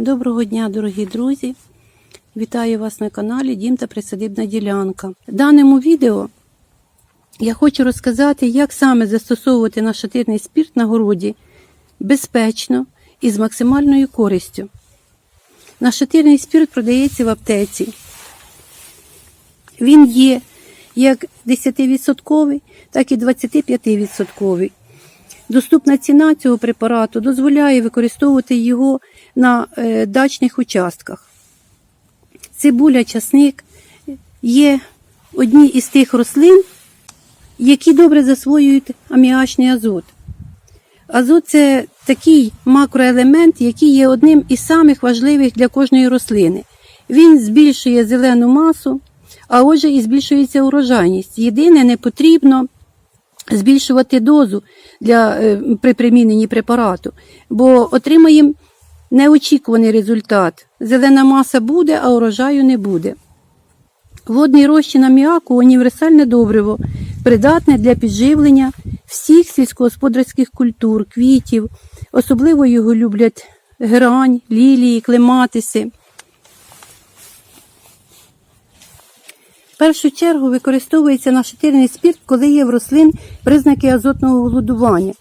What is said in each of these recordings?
Доброго дня, дорогі друзі! Вітаю вас на каналі Дім та Присадибна ділянка. В даному відео я хочу розказати, як саме застосовувати нашатирний спірт на городі безпечно і з максимальною користю. Нашатирний спірт продається в аптеці. Він є як 10%, так і 25%. Доступна ціна цього препарату дозволяє використовувати його на е, дачних участках. Цибуля, часник є одні із тих рослин, які добре засвоюють аміачний азот. Азот це такий макроелемент, який є одним із самих важливих для кожної рослини. Він збільшує зелену масу, а отже і збільшується урожайність. Єдине, не потрібно збільшувати дозу для, е, при приміненні препарату, бо отримаємо неочікуваний результат. Зелена маса буде, а урожаю не буде. Водний розчин аміаку універсальне добриво, придатне для підживлення всіх сільськогосподарських культур, квітів. Особливо його люблять герань, лілії, клематиси. Першу чергу використовується нашатирний спірт, коли є в рослин признаки азотного голодування.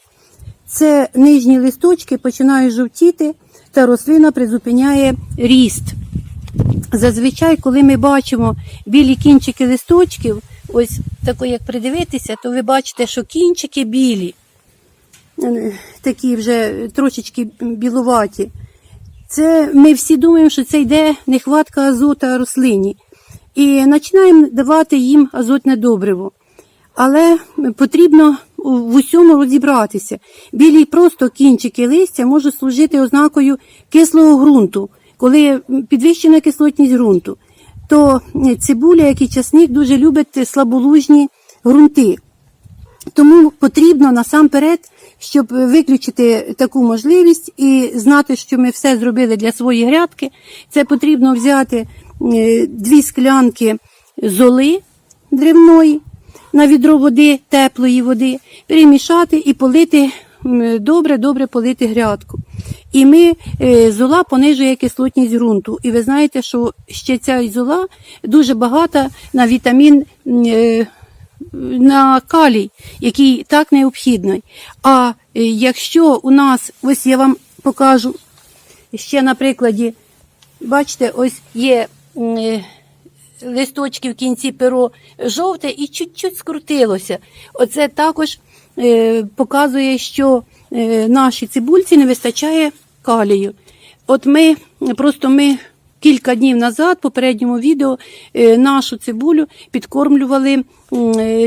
Це нижні листочки починають жовтіти, та рослина призупиняє ріст. Зазвичай, коли ми бачимо білі кінчики листочків, ось тако як придивитися, то ви бачите, що кінчики білі, е, такі вже трошечки білуваті. Це ми всі думаємо, що це йде нехватка азота рослині. І починаємо давати їм азотне добриво. Але потрібно в усьому розібратися. Білі просто кінчики листя можуть служити ознакою кислого ґрунту, коли підвищена кислотність ґрунту. То цибуля, як і часник, дуже любить слаболужні ґрунти. Тому потрібно насамперед, щоб виключити таку можливість і знати, що ми все зробили для своєї грядки, це потрібно взяти дві склянки золи древної на відро води, теплої води, перемішати і полити добре-добре полити грядку. І ми е, зола понижує кислотність ґрунту. І ви знаєте, що ще ця зола дуже багата на вітамін. е, на калій, який так необхідний. А е, якщо у нас, ось я вам покажу ще на прикладі, бачите, ось є е, листочки в кінці перо жовте і чуть-чуть скрутилося. Оце також е, показує, що е, нашій цибульці не вистачає калію. От ми просто ми кілька днів назад, в попередньому відео, е, нашу цибулю підкормлювали е,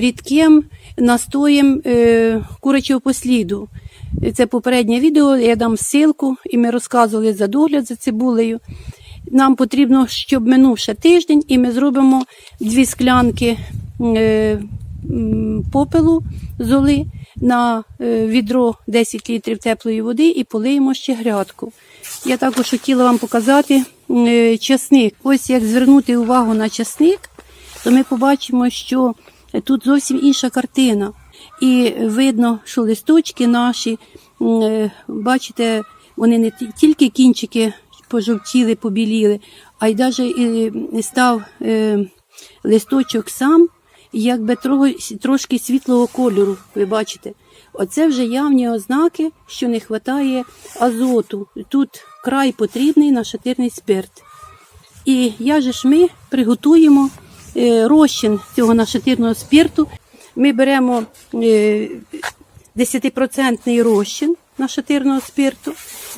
рідким настоєм е, курячого посліду. Це попереднє відео, я дам ссылку, і ми розказували за догляд за цибулею. Нам потрібно, щоб минув ще тиждень, і ми зробимо дві склянки е, попелу золи на е, відро 10 літрів теплої води і полиємо ще грядку. Я також хотіла вам показати е, часник. Ось як звернути увагу на часник, то ми побачимо, що тут зовсім інша картина. І видно, що листочки наші, бачите, вони не тільки кінчики пожовтіли, побіліли, а й навіть став е, листочок сам, якби трошки світлого кольору, ви бачите. Оце вже явні ознаки, що не вистачає азоту. Тут край потрібний нашатирний спирт. І я же ж ми приготуємо е, розчин цього нашатирного спирту. Ми беремо е, 10% розчин нашатирного спирту,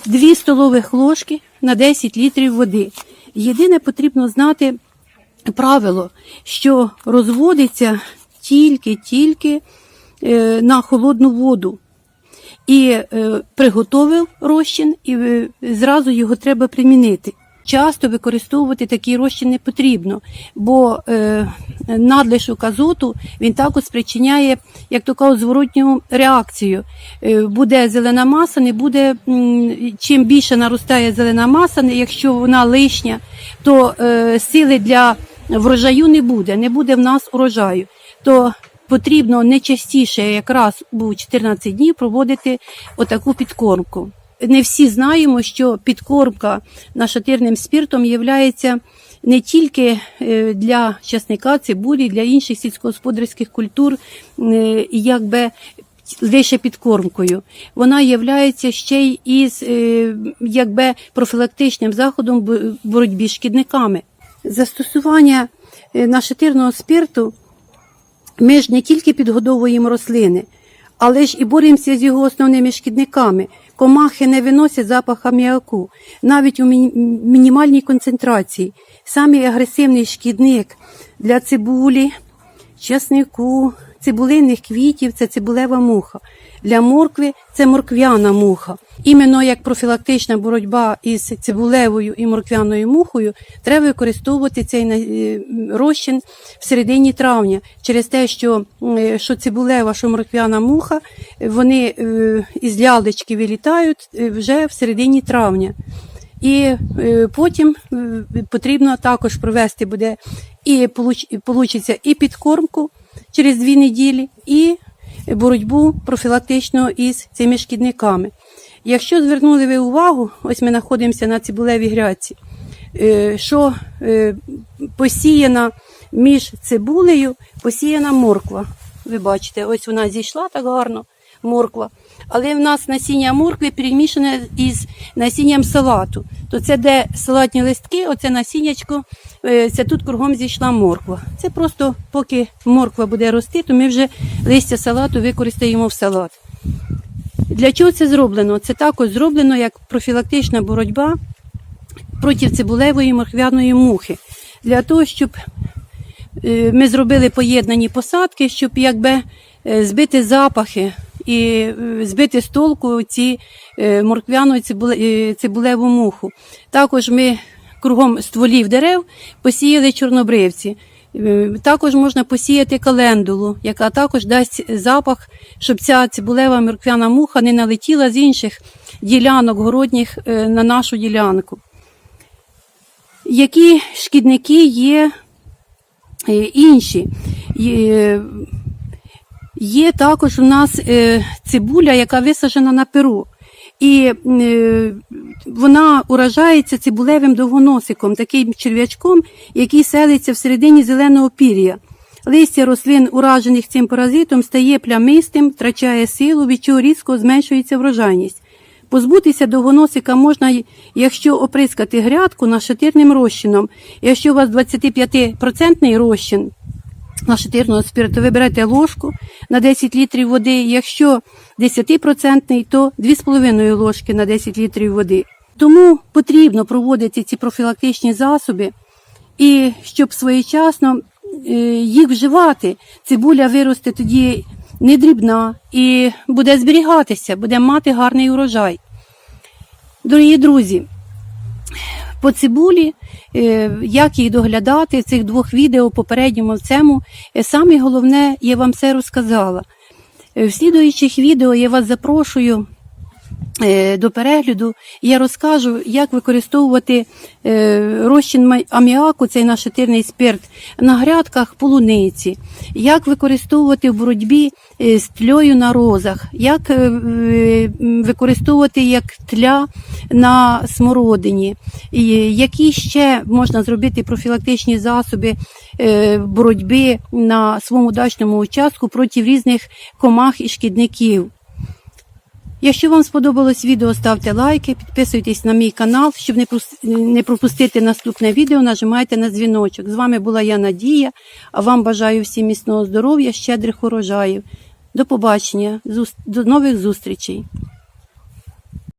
2 столових ложки на 10 літрів води. Єдине потрібно знати правило, що розводиться тільки-тільки е, на холодну воду. І е, приготовив розчин, і е, зразу його треба примінити. Часто використовувати такий розчин не потрібно, бо е, надлишок азоту він також спричиняє, як то кажуть, зворотню реакцію. Е, буде зелена маса, не буде чим більше наростає зелена маса, якщо вона лишня, то е, сили для врожаю не буде, не буде в нас урожаю. То потрібно не частіше, якраз у 14 днів, проводити отаку підкормку. Не всі знаємо, що підкормка нашатирним спіртом є не тільки е, для часника, цибулі, для інших сільськогосподарських культур, е, якби лише підкормкою. Вона є ще й із е, якби профілактичним заходом бо- боротьбі з шкідниками. Застосування нашатирного спирту ми ж не тільки підгодовуємо рослини, але ж і боремося з його основними шкідниками. Комахи не виносять запах аміаку, навіть у мінімальній концентрації. Самий агресивний шкідник для цибулі, часнику, цибулинних квітів це цибулева муха. Для моркви це морквяна муха. Іменно як профілактична боротьба із цибулевою і морквяною мухою треба використовувати цей е, розчин в середині травня, через те, що, е, що цибулева, що морквяна муха, вони е, із лялечки вилітають вже в середині травня. І потім потрібно також провести буде і получиться і підкормку через дві неділі, і боротьбу профілактичну із цими шкідниками. Якщо звернули ви увагу, ось ми знаходимося на цибулевій грядці, е, що е, посіяна між цибулею, посіяна морква. Ви бачите, ось вона зійшла так гарно, морква. Але в нас насіння моркви перемішане із насінням салату. То це де салатні листки, оце насіннячко, це тут кругом зійшла морква. Це просто поки морква буде рости, то ми вже листя салату використаємо в салат. Для чого це зроблено? Це також зроблено як профілактична боротьба проти цибулевої морквяної мухи. Для того, щоб е, ми зробили поєднані посадки, щоб якби е, збити запахи і е, збити з толку ці е, морквяну цибулеву муху. Також ми кругом стволів дерев посіяли чорнобривці. Е, Також можна посіяти календулу, яка також дасть запах, щоб ця цибулева морквяна муха не налетіла з інших ділянок городніх на нашу ділянку. Які шкідники є інші? Є, також у нас е, цибуля, яка висаджена на перу. І е, вона уражається цибулевим довгоносиком, таким черв'ячком, який селиться всередині зеленого пір'я. Листя рослин, уражених цим паразитом, стає плямистим, втрачає силу, від чого різко зменшується врожайність. Позбутися довгоносика можна, якщо оприскати грядку нашатирним розчином. Якщо у вас 25% розчин нашатирного спирту, ви берете ложку на 10 літрів води. Якщо 10%, то 2,5 ложки на 10 літрів води. Тому потрібно проводити ці профілактичні засоби, і щоб своєчасно е, їх вживати, цибуля виросте тоді не дрібна і буде зберігатися, буде мати гарний урожай. Дорогі друзі, по цибулі, е, як її доглядати, в цих двох відео попередньому в цьому, е, саме головне, я вам все розказала. Е, В слідуючих відео я вас запрошую до перегляду. Я розкажу, як використовувати е, розчин аміаку, цей наш етирний спирт, на грядках полуниці, як використовувати в боротьбі е, з тлею на розах, як е, е, використовувати як тля на смородині, які ще можна зробити профілактичні засоби е, боротьби на своєму дачному участку проти різних комах і шкідників. Якщо вам сподобалось відео, ставте лайки, підписуйтесь на мій канал, щоб не пропустити наступне відео, нажимайте на дзвіночок. З вами була я Надія, а вам бажаю всім міцного здоров'я, щедрих урожаїв. До побачення, до нових зустрічей.